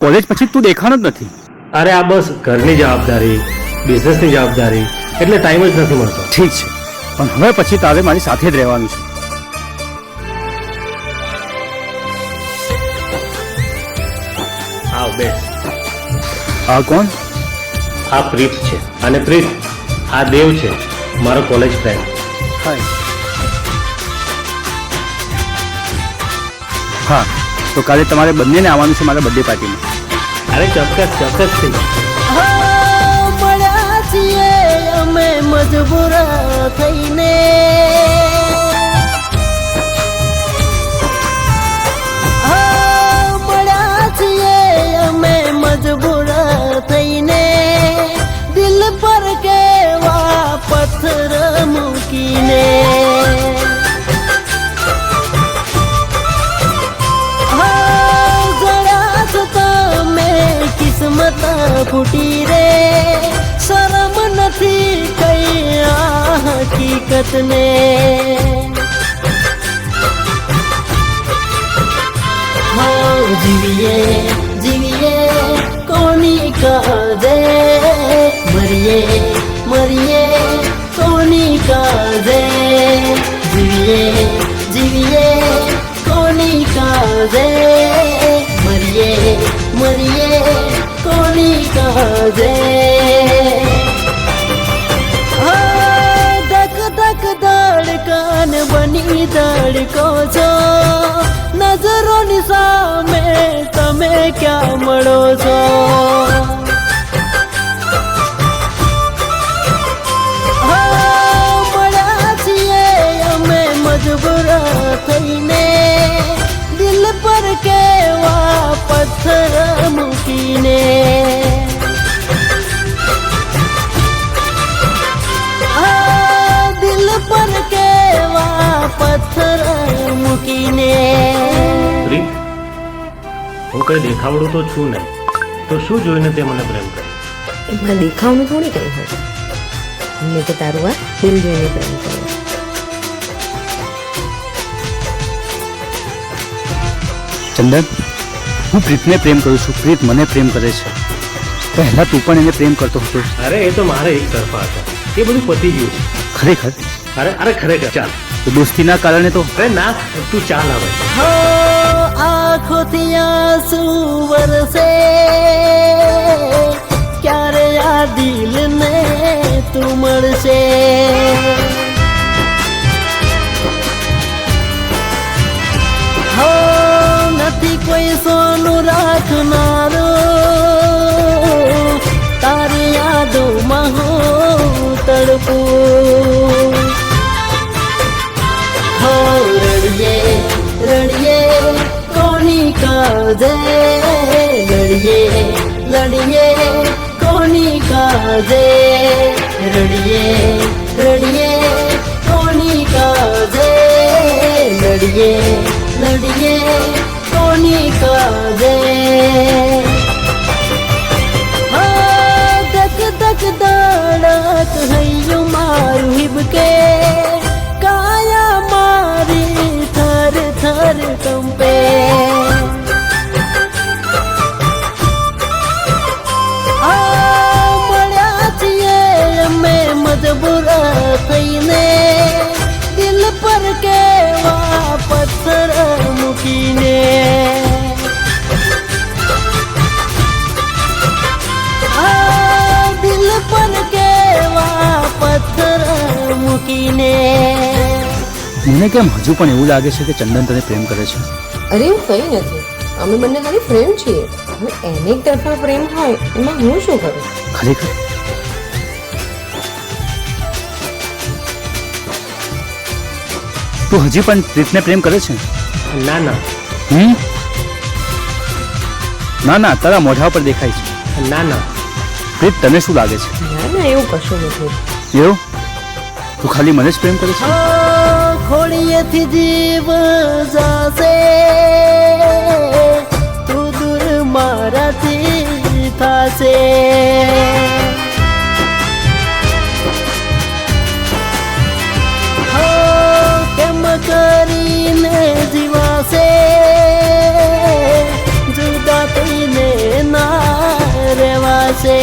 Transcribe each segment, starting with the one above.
College પછી તું દેખાનો જ નથી. અરે આ બસ ઘરની જવાબદારી બિઝનેસની જવાબદારી એટલે ટાઈમ જ નથી મળતો. ઠીક છે. પણ હવે પછી તારે મારી સાથે જ રહેવાનું છે. આવ બેસ આ કોણ? આ પ્રીત છે. અને પ્રીત આ દેવ છે મારો કોલેજ ફ્રેન્ડ હાય હા તો કાલે તમારે બંનેને આવવાનું છે મારા બર્થડે પાર્ટીમાં અરે ચોક્કસ ચોક્કસથી. મળ્યા છીએ અમે મજબૂર થઈને. કિસ્મત ફૂટી રે. શરમ નથી કઈ આ હકીકતને. હા જીવીએ જીવીએ, કોની કાજે? મરીએ મરીએ, કોની કાજે? હા, ધક ધક ધડકન બની ધડકો છો. નજરોની સામે તમે ક્યાં મળો છો? હું કઈ દેખાવડું તો છું નહીં. તો શું જોઈને તે મને પ્રેમ કરે? એમાં દેખાવનું થોડી કંઈ હોય મેં તો તારું આ દિલ જોઈને પ્રેમ કર્યો ચંદન હું પ્રીતને પ્રેમ કરું છું. પ્રીત મને પ્રેમ કરે છે. પહેલા તું પણ એને પ્રેમ કરતો હતો. અરે એ તો મારે એક તરફા હતા. એ બધું પતી ગયું છે. ખરેખર? અરે અરે ખરેખર ચાલ. તો દોસ્તીના કારણે તો? અરે ના તું ચાલ આવે આંસુ વરસે ક્યારે આ દિલને તું મળશે હો નથી કોઈ સોનું રાખનારો તારી યાદોમાં હું તડપું કાજે લડીએ લડીએ કોની કાજે? રડીએ રડીએ કોની કાજે? લડીએ લડીએ કોની કાજે? મને કેમ હજુ પણ એવું લાગે છે કે ચંદન તને પ્રેમ કરે છે? અરે એવું કંઈ નથી. અમે બંને ખાલી ફ્રેન્ડ છીએ. હવે એને એક તરફા પ્રેમ હોય એમાં હું શું કરું? ખરેખર? તું હજી પણ પ્રીતને પ્રેમ કરે છે? ના ના. હમ? ના ના તારા મોઢા પર દેખાય છે. ના ના. પ્રીત તને શું લાગે છે? ના ના એવું કશું નથી. એવું? તું ખાલી મને જ પ્રેમ કરે છે? આ ખોળીએથી જીવ જાશે. તું દૂર મારાથી થાશે. કેમ કરીને જીવાશે? જુદા થઈને થશે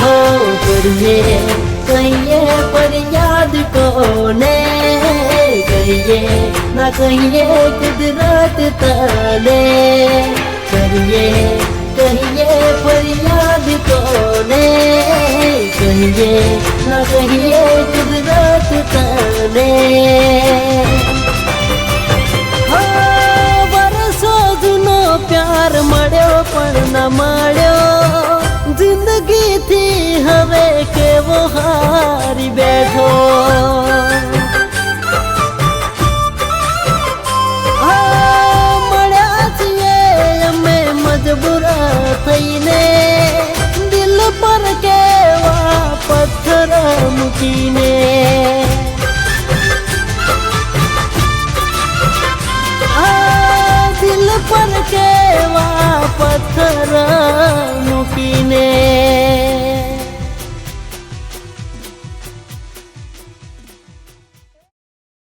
હો, કરીએ, કહીએ ફરિયાદ કોને કહીએ? ના કહીએ કુદરત તને. કરીએ કહીએ ફરિયાદ કોને? કહીએ, ના કહીએ કુદરત તને. મૂકીને દિલ પર કેવા પથ્થર મૂકીને.